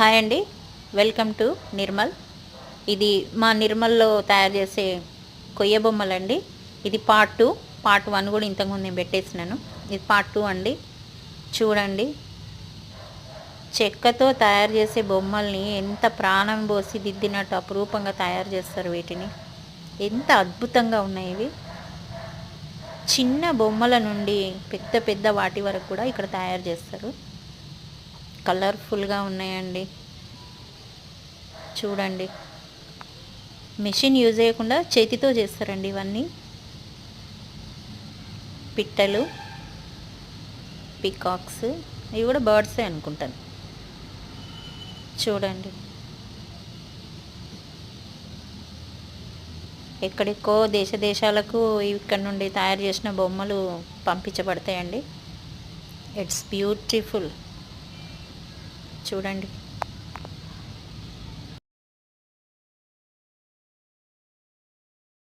Hi అండి. Welcome to Nirmal. ఇది మా నిర్మల్లో తయారు చేసే కొయ్య బొమ్మలండి. ఇది పార్ట్ టూ. పార్ట్ వన్ కూడా ఇంతకుముందు నేను పెట్టేసినాను. ఇది పార్ట్ టూ అండి. చూడండి. చెక్కతో తయారు చేసే బొమ్మల్ని ఎంత ప్రాణం పోసి దిద్దినట్టు అపురూపంగా తయారు చేస్తారు వీటిని. ఎంత అద్భుతంగా ఉన్నాయి ఇవి. చిన్న బొమ్మల నుండి పెద్ద పెద్ద వాటి వరకు కూడా ఇక్కడ తయారు చేస్తారు. కలర్ఫుల్గా ఉన్నాయండి. చూడండి. మెషిన్ యూజ్ చేయకుండా చేతితో చేస్తారండి ఇవన్నీ. పిట్టలు పికాక్స్ ఇవి కూడా బర్డ్సే అనుకుంటాను. చూడండి. ఎక్కడెక్కో దేశ దేశాలకు ఇక్కడ నుండి తయారు చేసిన బొమ్మలు పంపించబడతాయండి. ఇట్స్ బ్యూటిఫుల్ చూడండి.